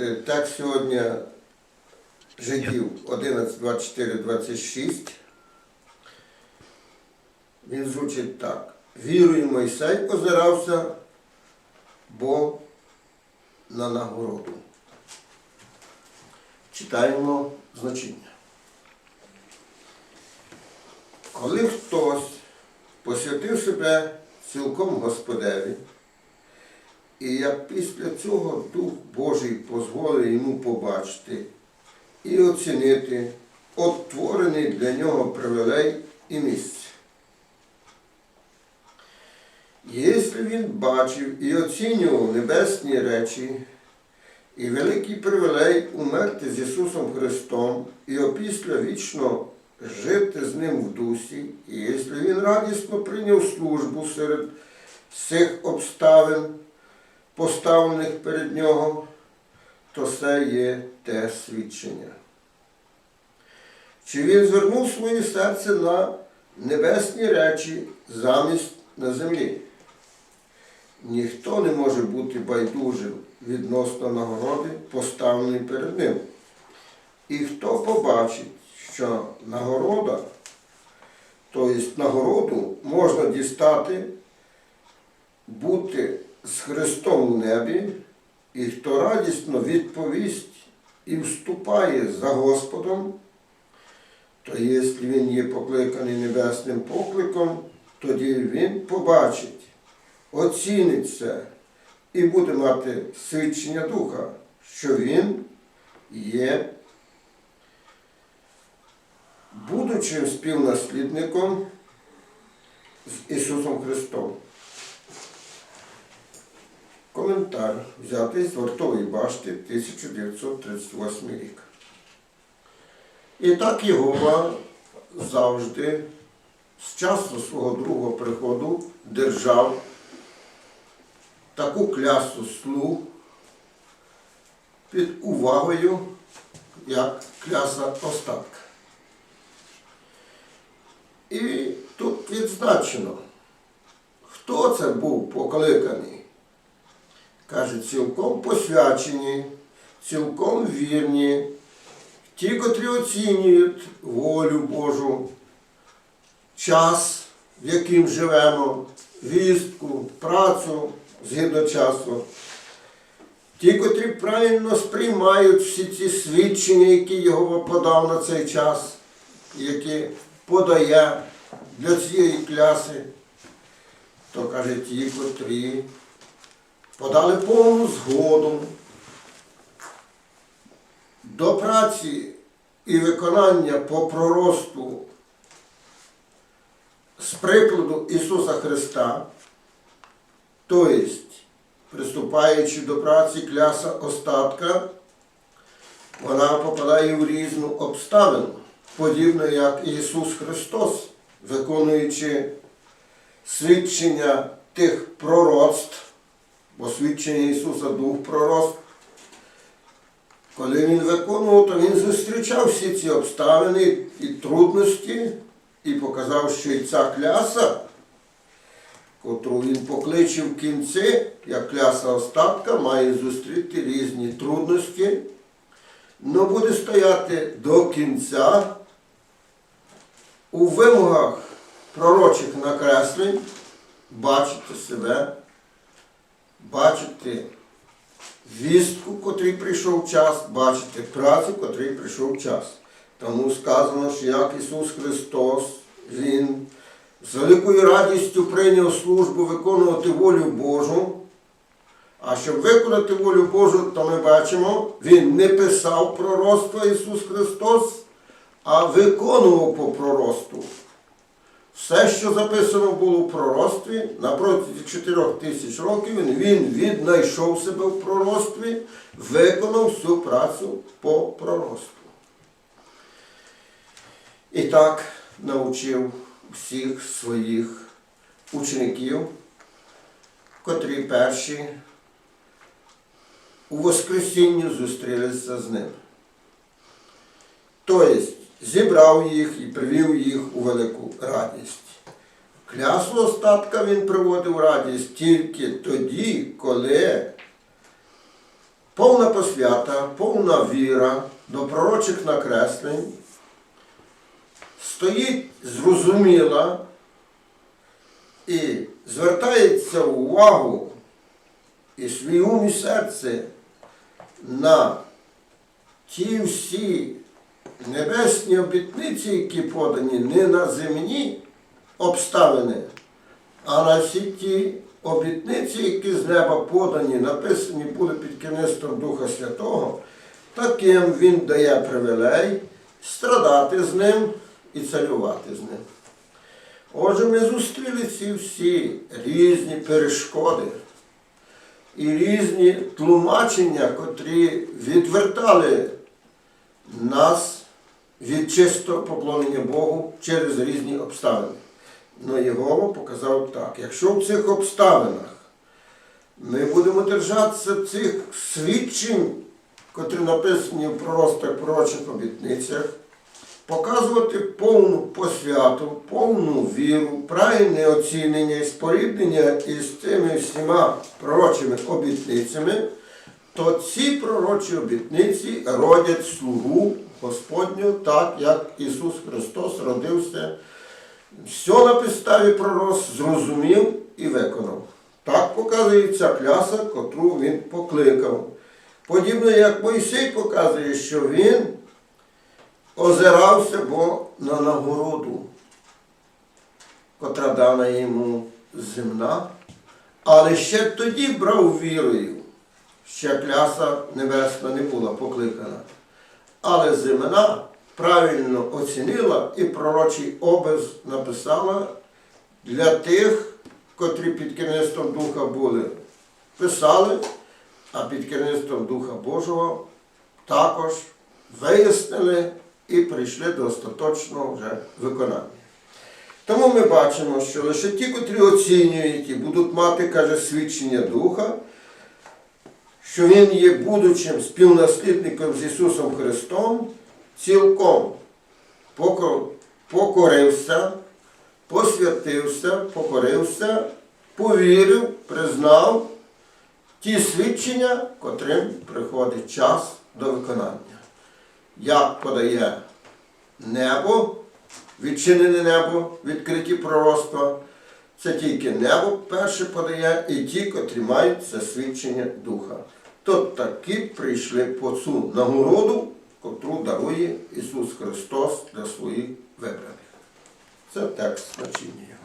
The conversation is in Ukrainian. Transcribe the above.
е, текст сьогодні життів 11, 24, 26. Він звучить так. Вірою Мойсей озирався, бо на нагороду. Читаємо значення. Коли хтось посвятив себе цілком Господеві, і як після цього Дух Божий дозволив йому побачити і оцінити отворений для нього привілей і місце. Якщо він бачив і оцінював небесні речі, і великий привілей умерти з Ісусом Христом і опісля вічно жити з Ним в дусі, і якщо він радісно прийняв службу серед цих обставин, поставлених перед нього, то це є те свідчення. Чи він звернув своє серце на небесні речі замість на землі? Ніхто не може бути байдужим відносно нагороди, поставленої перед ним. І хто побачить, що нагорода, тобто нагороду можна дістати, бути з Христом у небі, і хто радісно відповість і вступає за Господом, то якщо він є покликаний небесним покликом, тоді він побачить, оцінить це і буде мати свідчення Духа, що він є будучим співнаслідником з Ісусом Христом. Коментар взятий з вартової башти 1938 рік. І так Єгова завжди з часу свого другого приходу держав таку клясу слуг під увагою, як кляса остатка. І тут відзначено, хто це був покликаний. Каже, цілком посвячені, цілком вірні, ті, котрі оцінюють волю Божу, час, в яким живемо, вістку, працю згідно часу. Ті, котрі правильно сприймають всі ці свідчення, які його подав на цей час, які подає для цієї кляси, то каже ті, котрі подали повну згоду до праці і виконання по проросту з прикладу Ісуса Христа, тобто, приступаючи до праці кляса остатка, вона попадає в різну обставину, подібно як Ісус Христос, виконуючи свідчення тих пророцтв, бо свідчення Ісуса Дух пророцтв, коли Він виконував, то Він зустрічав всі ці обставини і трудності і показав, що і ця кляса, котру він покличе в кінці, як кляса остатка, має зустріти різні трудності, але буде стояти до кінця у вимогах пророчих накреслень, бачити себе, бачити вістку, котрий прийшов час, бачити працю, котрий прийшов час. Тому сказано, що як Ісус Христос, Він з великою радістю прийняв службу виконувати волю Божу. А щоб виконати волю Божу, то ми бачимо, Він не писав пророцтва Ісус Христос, а виконував по проросту. Все, що записано було в пророцтві, на протязі 4 тисяч років він, віднайшов себе в пророцтві, виконав всю працю по пророцтву. І так навчив всіх своїх учеників, котрі перші у Воскресінню зустрілися з ним. Тобто зібрав їх і привів їх у велику радість. Клясу остатка він приводив радість тільки тоді, коли повна посвята, повна віра до пророчих накреслень, стоїть зрозуміла і звертається увагу і свій ум і серце на ті всі небесні обітниці, які подані не на земні обставини, а на всі ті обітниці, які з неба подані, написані були під керівництвом Духа Святого, таким він дає привілей страдати з ним і царювати з ним. Отже, ми зустріли ці всі різні перешкоди і різні тлумачення, котрі відвертали нас від чистого поклонення Богу через різні обставини. Но Єгова показав так, якщо в цих обставинах ми будемо держатися цих свідчень, котрі написані в проростах пророчих обітницях, показувати повну посвяту, повну віру, правильне оцінення і споріднення із тими всіма пророчими обітницями, то ці пророчі обітниці родять слугу Господню, так як Ісус Христос родився, все на підставі пророс зрозумів і виконав. Так показує ця кляса, котру він покликав. Подібно як Мойсей показує, що він озирався бо на нагороду, котра дана йому земна, але ще тоді брав вірою, ще кляса небесна не була покликана. Але земна правильно оцінила і пророчий обез написала для тих, котрі під керівництвом Духа були, писали, а під керівництвом Духа Божого також вияснили і прийшли до остаточного вже виконання. Тому ми бачимо, що лише ті, котрі оцінюють і будуть мати, каже, свідчення Духа, що Він є будучим співнаслідником з Ісусом Христом, цілком покорився, посвятився, покорився, повірив, признав ті свідчення, котрим приходить час до виконання. Як подає небо, відчинене небо, відкриті пророцтва, це тільки небо перше подає і ті, котрі мають це свідчення Духа. То такі прийшли по цю нагороду, котру дарує Ісус Христос для своїх вибраних. Це текст значення.